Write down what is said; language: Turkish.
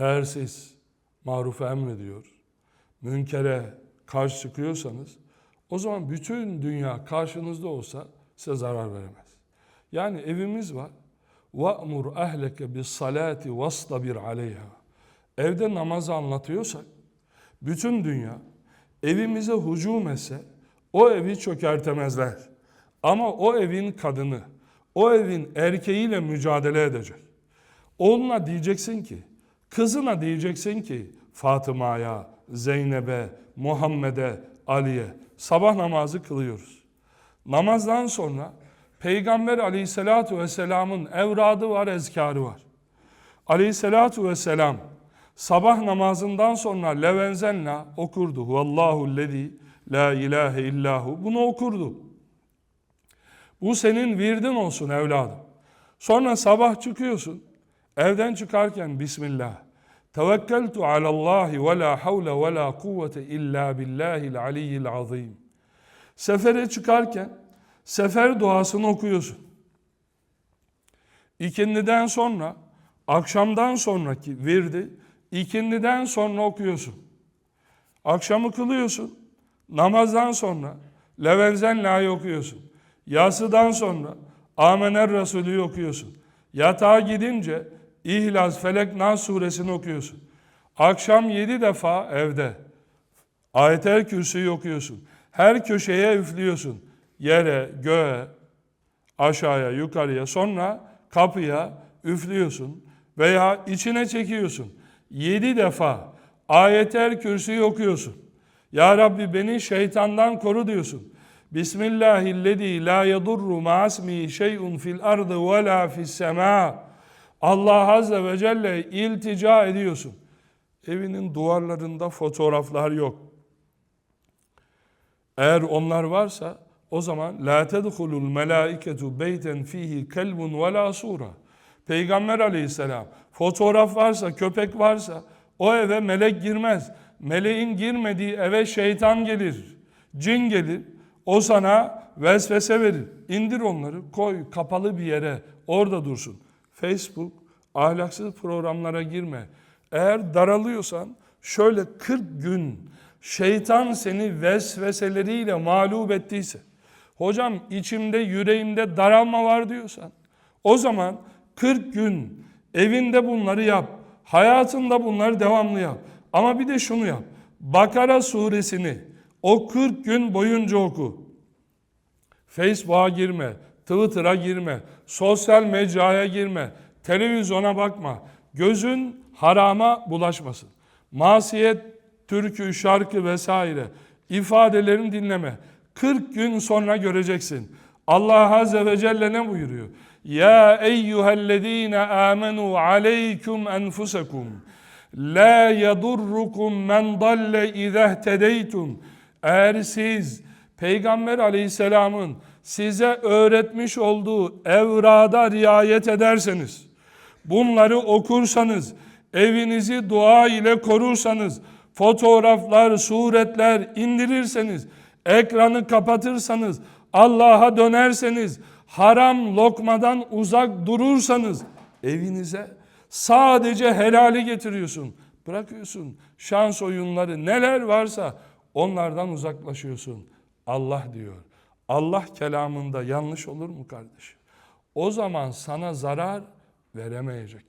Eğer siz marufu emrediyor, münkere karşı çıkıyorsanız o zaman bütün dünya karşınızda olsa size zarar veremez. Yani evimiz var. وَأْمُرْ اَهْلَكَ بِالصَّلَاةِ وَاسْطَبِرْ عَلَيْهَا Evde namazı anlatıyorsak bütün dünya evimize hücum etse o evi çökertemezler. Ama o evin kadını, o evin erkeğiyle mücadele edecek. Oğluna diyeceksin ki, kızına diyeceksin ki Fatıma'ya, Zeynep'e, Muhammed'e, Ali'ye sabah namazı kılıyoruz. Namazdan sonra Peygamber aleyhissalatu vesselamın evradı var, ezkarı var. Aleyhissalatu vesselam sabah namazından sonra levenzenla okurdu. Huvallahu lezi la ilahe illahu. Bunu okurdu. Bu senin virdin olsun evladım. Sonra sabah çıkıyorsun. Evden çıkarken Bismillah. Tevekkeltu alallahi ve la havle ve la kuvvete illa billahil aliyyil azim. Sefere çıkarken sefer duasını okuyorsun. İkindiden sonra, akşamdan sonraki virdi ikindiden sonra okuyorsun. Akşamı kılıyorsun. Namazdan sonra Levenzen La'yı okuyorsun. Yasıdan sonra Amener Resulü'yü okuyorsun. Yatağa gidince İhlas, Felek, Nas suresini okuyorsun. Akşam yedi defa evde Ayetel Kürsü'yü okuyorsun. Her köşeye üflüyorsun. Yere, göğe, aşağıya, yukarıya, sonra kapıya üflüyorsun veya içine çekiyorsun. Yedi defa Ayetel Kürsü'yü okuyorsun. Ya Rabbi beni şeytandan koru diyorsun. Bismillahillezî la yedurru ma'asmihi şey'un fil ardı ve la fis semâ. Allah Azze ve Celle iltica ediyorsun. Evinin duvarlarında fotoğraflar yok. Eğer onlar varsa o zaman la tedhulul melaiketu beyten fihi kelbun ve la sura. Peygamber aleyhisselam fotoğraf varsa, köpek varsa o eve melek girmez. Meleğin girmediği eve şeytan gelir, cin gelir. O sana vesvese verir. İndir onları, koy kapalı bir yere, orada dursun. Facebook, ahlaksız programlara girme. Eğer daralıyorsan şöyle 40 gün şeytan seni vesveseleriyle mağlup ettiyse, hocam içimde yüreğimde daralma var diyorsan, o zaman 40 gün evinde bunları yap, hayatında bunları devamlı yap. Ama bir de şunu yap, Bakara suresini o 40 gün boyunca oku. Facebook'a girme, Twitter'a girme, sosyal mecraya girme, televizyona bakma. Gözün harama bulaşmasın. Masiyet, türkü, şarkı vesaire ifadelerini dinleme. 40 gün sonra göreceksin. Allah Azze ve Celle ne buyuruyor? Ya eyyühellezine amenu aleykum enfusekum la yadurrukum men dalle izehtedeytum eğer siz Peygamber aleyhisselamın size öğretmiş olduğu evrada riayet ederseniz, bunları okursanız, evinizi dua ile korursanız, fotoğraflar, suretler indirirseniz, ekranı kapatırsanız, Allah'a dönerseniz, haram lokmadan uzak durursanız, evinize sadece helali getiriyorsun. Bırakıyorsun şans oyunları neler varsa onlardan uzaklaşıyorsun. Allah diyor. Allah kelamında yanlış olur mu kardeşim? O zaman sana zarar veremeyecek.